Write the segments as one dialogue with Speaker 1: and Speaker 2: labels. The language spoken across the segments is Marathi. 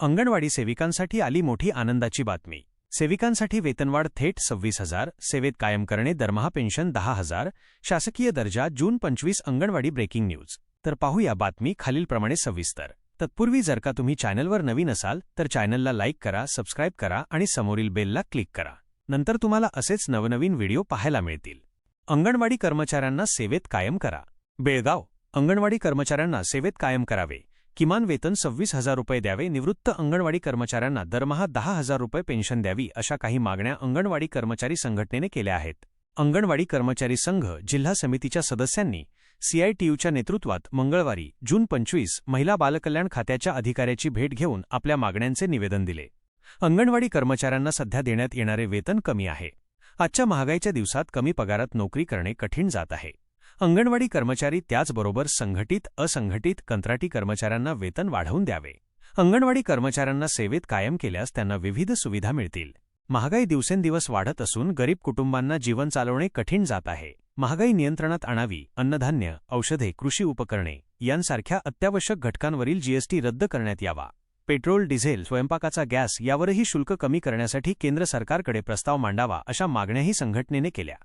Speaker 1: अंगणवाडी सेविकांसाठी आली मोठी आनंदाची बातमी. सेविकांसाठी वेतनवाढ थेट सव्वीस हजार सेवेत कायम करणे दरमहा पेन्शन दहा हजार शासकीय दर्जा जून पंचवीस अंगणवाडी ब्रेकिंग न्यूज. तर पाहूया बातमी खालीलप्रमाणे सविस्तर. तत्पूर्वी जर का तुम्ही चॅनलवर नवीन असाल तर चॅनलला लाईक करा सबस्क्राईब करा आणि समोरील बेलला क्लिक करा. नंतर तुम्हाला असेच नवनवीन व्हिडिओ पाहायला मिळतील. अंगणवाडी कर्मचाऱ्यांना सेवेत कायम करा. बेळगाव. अंगणवाडी कर्मचाऱ्यांना सेवेत कायम करावे. किमान वेतन सव्वीस हजार रुपये द्यावे निवृत्त अंगणवाडी कर्मचाऱ्यांना दरमहा दहा हजार रुपये पेन्शन द्यावी अशा काही मागण्या अंगणवाडी कर्मचारी संघटनेने केल्या आहेत. अंगणवाडी कर्मचारी संघ जिल्हा समितीच्या सदस्यांनी सीआयटीयूच्या नेतृत्वात मंगळवारी जून पंचवीस महिला बालकल्याण खात्याच्या अधिकाऱ्याची भेट घेऊन आपल्या मागण्यांचे निवेदन दिले. अंगणवाडी कर्मचाऱ्यांना सध्या देण्यात येणारे वेतन कमी आहे. आजच्या महागाईच्या दिवसात कमी पगारात नोकरी करणे कठीण जात आहे. अंगणवाडी कर्मचारी त्याचबरोबर संघटित असंघटित कंत्राटी कर्मचाऱ्यांना वेतन वाढवून द्यावे. अंगणवाडी कर्मचाऱ्यांना सेवेत कायम केल्यास त्यांना विविध सुविधा मिळतील. महागाई दिवसेंदिवस वाढत असून गरीब कुटुंबांना जीवन चालवणे कठीण जात आहे. महागाई नियंत्रणात आणावी अन्नधान्य औषधे कृषी उपकरणे यांसारख्या अत्यावश्यक घटकांवरील जीएसटी रद्द करण्यात यावा. पेट्रोल डिझेल स्वयंपाकाचा गॅस यावरही शुल्क कमी करण्यासाठी केंद्र सरकारकडे प्रस्ताव मांडावा अशा मागण्याही संघटनेने केल्या.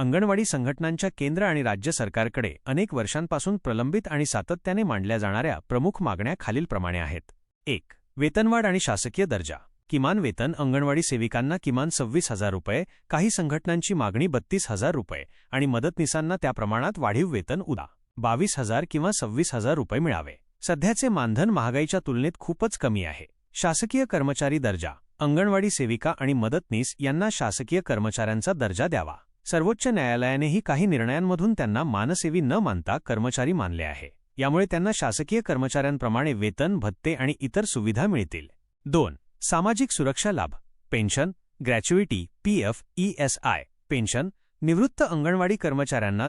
Speaker 1: अंगणवाडी संघटनांच्या केंद्र आणि राज्य सरकारकडे अनेक वर्षांपासून प्रलंबित आणि सातत्याने मांडल्या जाणाऱ्या प्रमुख मागण्या खालीलप्रमाणे आहेत. एक वेतनवाढ आणि शासकीय दर्जा. किमान वेतन अंगणवाडी सेविकांना किमान सव्वीस हजार रुपये काही संघटनांची मागणी बत्तीस हजार रुपये आणि मदतनीसांना त्या प्रमाणात वाढीव वेतन उदा. बावीस हजार किंवा सव्वीस हजार रुपये मिळावे. सध्याचे मानधन महागाईच्या तुलनेत खूपच कमी आहे. शासकीय कर्मचारी दर्जा. अंगणवाडी सेविका आणि मदतनीस यांना शासकीय कर्मचाऱ्यांचा दर्जा द्यावा. सर्वोच्च न्यायालयानेही काही निर्णयांमधून त्यांना मानसेवी न मानता कर्मचारी मानले आहे. यामुळे त्यांना शासकीय कर्मचाऱ्यांप्रमाणे वेतन भत्ते आणि इतर सुविधा मिळतील. दोन सामाजिक सुरक्षा लाभ. Pension gratuity PF ESI pension निवृत्त अंगणवाडी कर्मचाऱ्यांना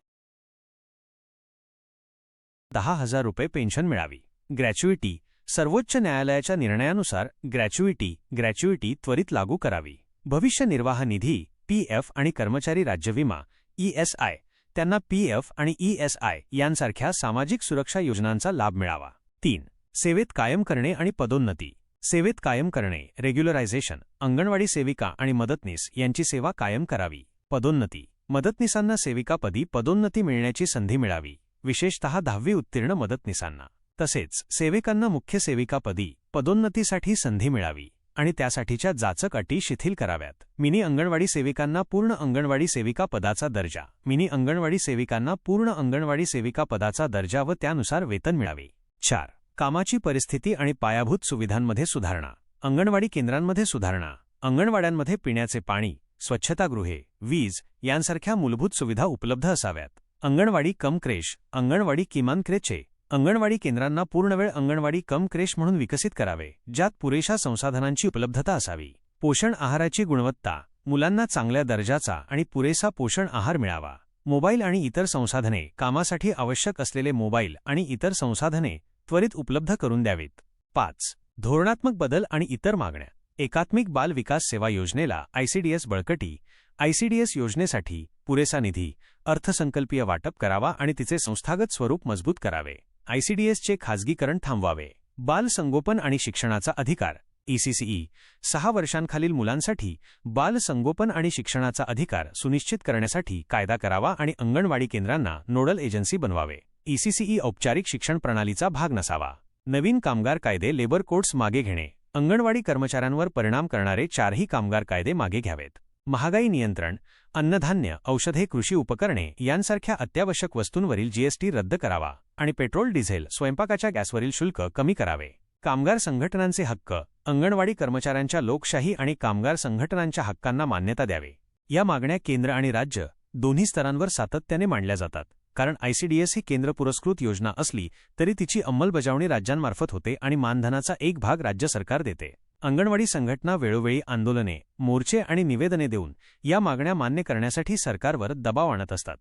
Speaker 1: दहा हजार रुपये पेन्शन मिळावी. ग्रॅच्युइटी सर्वोच्च न्यायालयाच्या निर्णयानुसार ग्रॅच्युइटी ग्रॅच्युइटी त्वरित लागू करावी. भविष्य निर्वाह निधी पीएफ आणि कर्मचारी राज्य विमा ईएसआय त्यांना पीएफ आणि ईएसआय यांसारख्या सामाजिक सुरक्षा योजनांचा लाभ मिळावा. तीन सेवेत कायम करणे आणि पदोन्नती. सेवेत कायम करणे रेग्युलरायझेशन अंगणवाडी सेविका आणि मदतनीस यांची सेवा कायम करावी. पदोन्नती मदतनीसांना सेविकापदी पदोन्नती मिळण्याची संधी मिळावी विशेषतः दहावी उत्तीर्ण मदतनीसांना. तसेच सेविकांना मुख्य सेविकापदी पदोन्नतीसाठी संधी मिळावी. आणि त्यासाठीच्या जाचक अटी शिथिल कराव्यात. मिनी अंगणवाडी सेविकांना पूर्ण अंगणवाडी सेविका पदाचा दर्जा. मिनी अंगणवाडी सेविकांना पूर्ण अंगणवाडी सेविका पदाचा दर्जा व त्यानुसार वेतन मिळावे. चार. कामाची परिस्थिती आणि पायाभूत सुविधांमध्ये सुधारणा. अंगणवाडी केंद्रांमध्ये सुधारणा. अंगणवाड्यांमध्ये पिण्याचे पाणी स्वच्छतागृहे वीज यांसारख्या मूलभूत सुविधा उपलब्ध असाव्यात. अंगणवाडी कम क्रेश अंगणवाडी किमान क्रेचे अंगणवाडी केंद्रांना पूर्णवेळ अंगणवाडी कम क्रेश म्हणून विकसित करावे ज्यात पुरेशा संसाधनांची उपलब्धता असावी. पोषण आहाराची गुणवत्ता मुलांना चांगल्या दर्जाचा आणि पुरेसा पोषण आहार मिळावा. मोबाईल आणि इतर संसाधने कामासाठी आवश्यक असलेले मोबाईल आणि इतर संसाधने त्वरित उपलब्ध करून द्यावीत. पाच धोरणात्मक बदल आणि इतर मागण्या. एकात्मिक बाल विकास सेवा योजनेला आयसीडीएस बळकटी आयसीडीएस योजनेसाठी पुरेसा निधी अर्थसंकल्पीय वाटप करावा आणि तिचे संस्थागत स्वरूप मजबूत करावे. आयसीडीएसचे खाजगीकरण थांबवावे. बाल संगोपन आणि शिक्षणाचा अधिकार. ईसीसीई सहा वर्षांखालील मुलांसाठी बाल संगोपन आणि शिक्षणाचा अधिकार सुनिश्चित करण्यासाठी कायदा करावा आणि अंगणवाडी केंद्रांना नोडल एजन्सी बनवावे. ईसीसीई औपचारिक शिक्षण प्रणालीचा भाग नसावा. नवीन कामगार कायदे लेबर कोड्स मागे घेणे. अंगणवाडी कर्मचाऱ्यांवर परिणाम करणारे चारही कामगार कायदे मागे घ्यावेत. महागाई नियंत्रण अन्नधान्य औषधे कृषी उपकरणे यांसारख्या अत्यावश्यक वस्तूंवरील जीएसटी रद्द करावा आणि पेट्रोल डिझेल स्वयंपाकाच्या गॅसवरील शुल्क कमी करावे. कामगार संघटनांचे हक्क अंगणवाडी कर्मचाऱ्यांच्या लोकशाही आणि कामगार संघटनांच्या हक्कांना मान्यता द्यावे. या मागण्या केंद्र आणि राज्य दोन्ही स्तरांवर सातत्याने मांडल्या जातात. कारण आयसीडीएस ही केंद्र पुरस्कृत योजना असली तरी तिची अंमलबजावणी राज्यांमार्फत होते आणि मानधनाचा एक भाग राज्य सरकार देते. अंगणवाडी संघटना वेळोवेळी आंदोलने मोर्चे आणि निवेदने देऊन या मागण्या मान्य करण्यासाठी सरकारवर दबाव आणत असतात.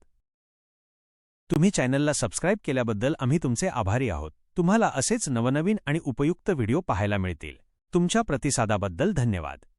Speaker 1: तुम्ही चॅनलला सबस्क्राईब केल्याबद्दल आम्ही तुमचे आभारी आहोत. तुम्हाला असेच नवनवीन आणि उपयुक्त व्हिडिओ पाहायला मिळतील. तुमच्या प्रतिसादाबद्दल धन्यवाद.